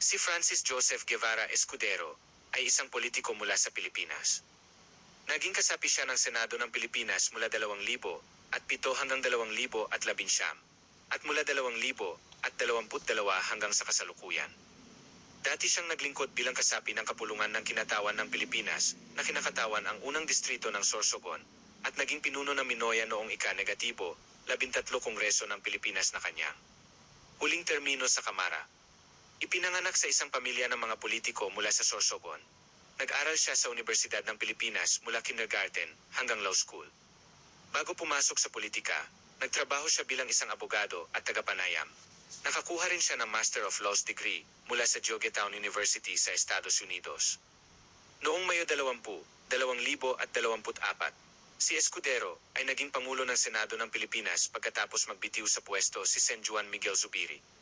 Si Francis Joseph Guevara Escudero ay isang politiko mula sa Pilipinas. Naging kasapi siya ng Senado ng Pilipinas mula 2000 at 7 hanggang 2000 at 11 at mula 2000 at 22 hanggang sa kasalukuyan. Dati siyang naglingkod bilang kasapi ng kapulungan ng kinatawan ng Pilipinas na kinakatawan ang unang distrito ng Sorsogon at naging pinuno ng Minoya noong ika-negatibo, labintatlo kongreso ng Pilipinas na kanyang. Huling termino sa Kamara. Ipinanganak sa isang pamilya ng mga politiko mula sa Sorsogon. Nag-aral siya sa Universidad ng Pilipinas mula kindergarten hanggang law school. Bago pumasok sa politika, nagtrabaho siya bilang isang abogado at tagapanayam. Nakakuha rin siya ng Master of Laws degree mula sa Georgetown University sa Estados Unidos. Noong Mayo 20, 2024, si Escudero ay naging Pangulo ng Senado ng Pilipinas pagkatapos magbitiw sa pwesto si Sen Juan Miguel Zubiri.